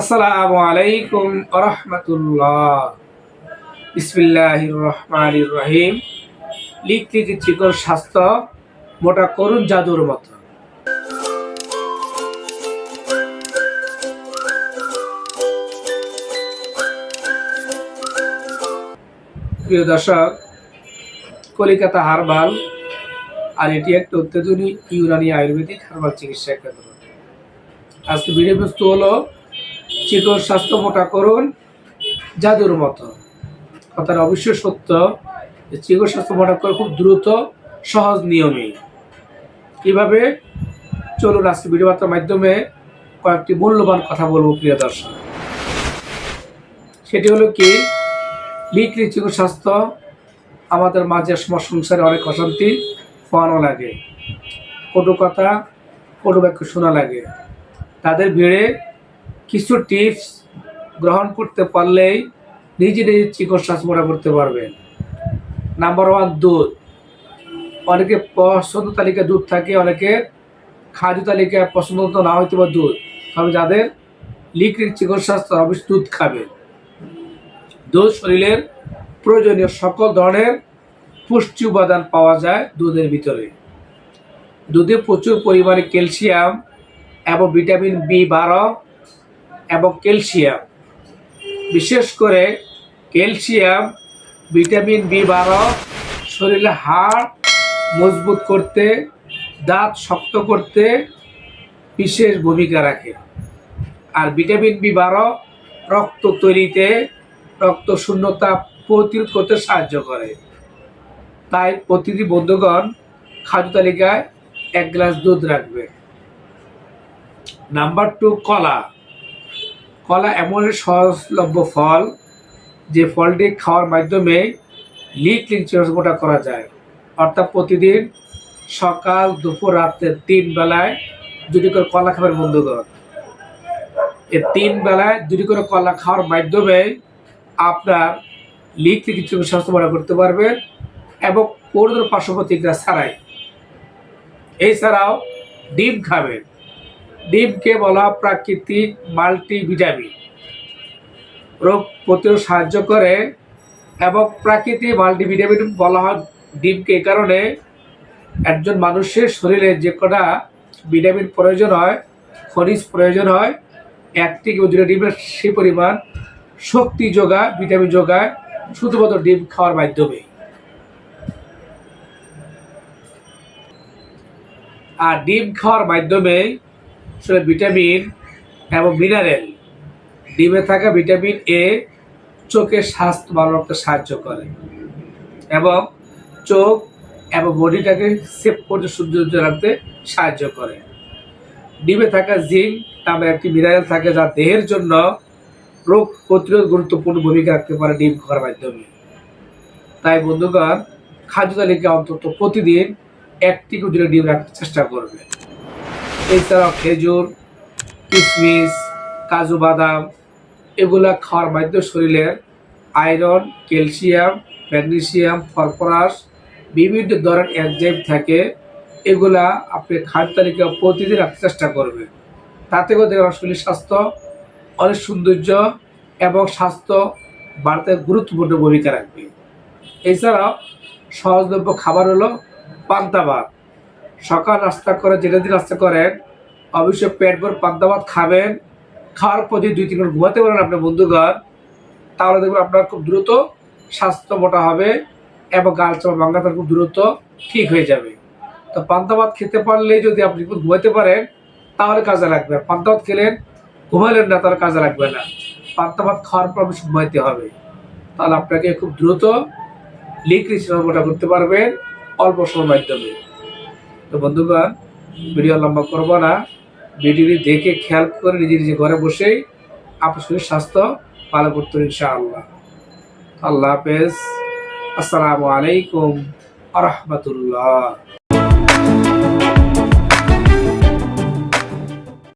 আসসালামু আলাইকুম রহমতুল্লাহ। বিসমিল্লাহির রহমানির রহিম। লিখতে চিকন স্বাস্থ্য, মোটা করুন জাদুর মতো। প্রিয় দর্শক, কলিকাতা হারবাল, আর এটি একটা অত্যাধুনিক ইউনানি আয়ুর্বেদিক হারবাল চিকিৎসা কেন্দ্র। আজকে ভিডিও বস্তু হলো চিকন স্বাস্থ্য মোটা করুন জাদুর মতো। কথাটা অবশ্যই সত্য চিকন স্বাস্থ্য মোটা করে খুব দ্রুত, সহজ, নিয়মে। কীভাবে চলুন আজকে ভিডিও বার্তার মাধ্যমে কয়েকটি মূল্যবান কথা বলব প্রিয় দর্শক। সেটি হলো কি লিখলি চিকন স্বাস্থ্য আমাদের মাঝে সংসারে অনেক অশান্তি ফোয়ানো লাগে। কটু কথা, কটু বাক্য শোনা লাগে। তাদের ভিড়ে কিছু টিপস গ্রহণ করতে পারলেই নিজে নিজে চিকন স্বাস্থ্য মোটা করতে পারবেন। নাম্বার ওয়ান দুধ। অনেকে পছন্দ তালিকায় দুধ থাকে, অনেকে খাদ্য তালিকায় পছন্দ তো না হইতে পারে দুধ। তবে যাদের লিকুইড চিকন স্বাস্থ্য অবশ্যই দুধ খাবে দুধ শরীরের প্রয়োজনীয় সকল ধরনের পুষ্টি উপাদান পাওয়া যায় দুধের ভিতরে। দুধে প্রচুর পরিমাণে ক্যালসিয়াম এবং ভিটামিন বি বারো এবং ক্যালসিয়াম। বিশেষ করে ক্যালসিয়াম, ভিটামিন বি বারো, শরীরে হাড় মজবুত করতে, দাঁত শক্ত করতে বিশেষ ভূমিকা রাখে। আর ভিটামিন বি বারো রক্ত তৈরিতে রক্ত শূন্যতা প্রতিরোধ করতে সাহায্য করে। তাই প্রতিটি বন্ধুগণ খাদ্য তালিকায় এক গ্লাস দুধ রাখবে। নাম্বার টু, কলা। কলা এমন সহজলভ্য ফল যে ফলটি খাওয়ার মাধ্যমে লিক লিক মোটা করা যায়। অর্থাৎ প্রতিদিন সকাল, দুপুর, রাত্রে তিন বেলায় দুটি করে কলা খাবার বন্ধুগণ। এই তিন বেলায় দুটি করে কলা খাওয়ার মাধ্যমে আপনার লিক থেকে স্বাস্থ্য মোটা করতে পারবেন এবং কোনো পার্শ্ব প্রতিক্রিয়া ছাড়াই। এছাড়াও ডিম খাবেন। ডিমকে বলা প্রাকৃতিক মাল্টিভিটামিন। রোগ প্রতিরোধ সাহায্য করে এবং প্রাকৃতিক মাল্টিভিটামিন বলা হয় ডিমকে এই কারণে একজন মানুষের শরীরে যে কটা ভিটামিন প্রয়োজন হয়, খনিজ প্রয়োজন হয়, একটি দুটো ডিমের সেই পরিমাণ শক্তি যোগায়, ভিটামিন যোগায়, শুধুমাত্র ডিম খাওয়ার মাধ্যমে। আর ডিম খাওয়ার মাধ্যমে আসলে ভিটামিন এবং মিনারেল ডিমে থাকা ভিটামিন এ চোখের স্বাস্থ্য ভালো রাখতে সাহায্য করে এবং চোখ এবং বডিটাকে সেফ করতে সৌন্দর্য রাখতে সাহায্য করে। ডিমে থাকা জিঙ্ক নামের একটি মিনারেল থাকে যা দেহের জন্য রোগ প্রতিরোধ গুরুত্বপূর্ণ ভূমিকা রাখতে পারে ডিম খাওয়ার মাধ্যমে। তাই বন্ধুগণ, খাদ্য তালিকা অন্তত প্রতিদিন একটি করে ডিম রাখার চেষ্টা করবে। এছাড়াও খেজুর কিশমিশ কাজু বাদাম এগুলা খাওয়ার মাধ্যমে শরীরের আয়রন, ক্যালসিয়াম, ম্যাগনেসিয়াম, ফসফরাস বিভিন্ন ধরনের এনজাইম থাকে। এগুলা আপনি খাদ্য তালিকা প্রতিদিন রাখতে চেষ্টা করবেন। তাতে করে দেখবেন শরীর স্বাস্থ্য অনেক সৌন্দর্য এবং স্বাস্থ্য বাড়তে গুরুত্বপূর্ণ ভূমিকা রাখবে। এছাড়াও সহজলভ্য খাবার হলো পান্তা ভাত। সকাল নাস্তা করে, যেটা দিন নাস্তা করেন, অবশ্যই পেট ভর ভাত খাবেন। খাওয়ার পর যদি দুই, তিন ঘণ্টা ঘুমাতে পারেন আপনার বন্ধুগণ। তাহলে দেখবেন আপনার খুব দ্রুত স্বাস্থ্য মোটা হবে এবং গাল চাপা ভাঙ্গাতার খুব দ্রুত ঠিক হয়ে যাবে। তো পান্তা ভাত খেতে পারলে যদি আপনি ঘুমাতে পারেন, তাহলে কাজে লাগবে। পান্তা ভাত খেলেন, ঘুমালেন না, তাহলে কাজে লাগবে না। পান্তা ভাত খাওয়ার পর অবশ্যই ঘুমাইতে হবে। তাহলে আপনাকে খুব দ্রুত লিক লিক্রিস মোটা করতে পারবেন অল্প সময়ের মাধ্যমে। তো বন্ধুগণ, ভিডিও লম্বা করব না। ভিডিওটি দেখে খেয়াল করে নিজে নিজে ঘরে বসেই আপনার শরীর স্বাস্থ্য ভালো করতে ইনশাআল্লাহ। আল্লাহ হাফেজ। আসসালামু আলাইকুম আ রহমতুল্লাহ